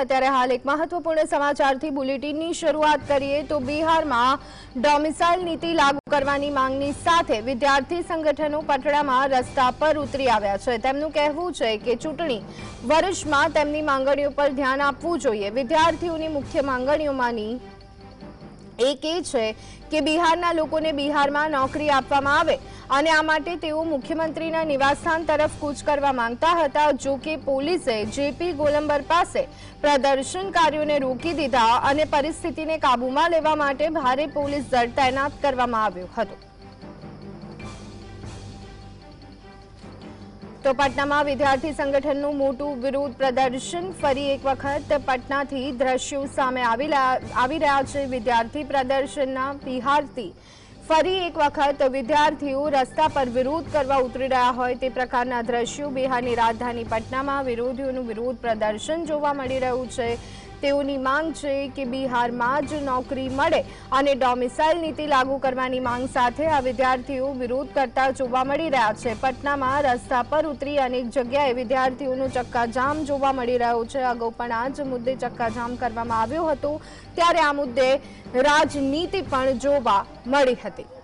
અત્યારે હાલ એક મહત્વપૂર્ણ સમાચારથી બુલેટિનની શરૂઆત કરીએ તો બિહારમાં ડોમિસાઇલ નીતિ લાગુ કરવાની માંગની સાથે વિદ્યાર્થી સંગઠનો પટણામાં રસ્તા પર ઉતરી આવ્યા છે. તેમનું કહેવું છે કે ચૂંટણી વર્ષમાં તેમની માંગણીઓ પર ધ્યાન આપવું જોઈએ. વિદ્યાર્થીઓની મુખ્ય માંગણીઓમાંની એક એ છે કે બિહારના લોકોને બિહારમાં નોકરી આપવામાં આવે અને આ માટે તેઓ મુખ્યમંત્રીના નિવાસસ્થાન તરફ કૂચ કરવા માંગતા હતા, જો કે પોલીસે જેપી ગોલંબર પાસે પ્રદર્શનકારીઓને રોકી દીધા અને પરિસ્થિતિને કાબૂમાં લેવા માટે ભારે પોલીસ દળ તૈનાત કરવામાં આવ્યો હતો. તો પટનામાં વિદ્યાર્થી સંગઠનનું મોટું વિરોધ પ્રદર્શન ફરી એક વખત પટનાથી દ્રશ્યો સામે આવી રહ્યા- છે. વિદ્યાર્થી પ્રદર્શનના બિહારથી ફરી એક વખત વિદ્યાર્થીઓ રસ્તા પર વિરોધ કરવા ઉતરી રહ્યા હોય તે પ્રકારના દ્રશ્યો બિહારની રાજધાની પટનામાં વિરોધીઓનું વિરોધ પ્રદર્શન જોવા મળી રહ્યું છે. તેઓની માંગ છે કે બિહારમાં જ નોકરી મળે અને ડોમિસાઇલ નીતિ લાગુ કરવાની માંગ સાથે આ વિદ્યાર્થીઓ વિરોધ કરતા જોવા મળી રહ્યા છે. પટનામાં રસ્તા પર ઉતરી અનેક જગ્યાએ વિદ્યાર્થીઓનું ચક્કાજામ જોવા મળી રહ્યો છે. અગાઉ પણ આ જ મુદ્દે ચક્કાજામ કરવામાં આવ્યો હતો. ત્યારે આ મુદ્દે રાજનીતિ પણ જોવા મળી હતી.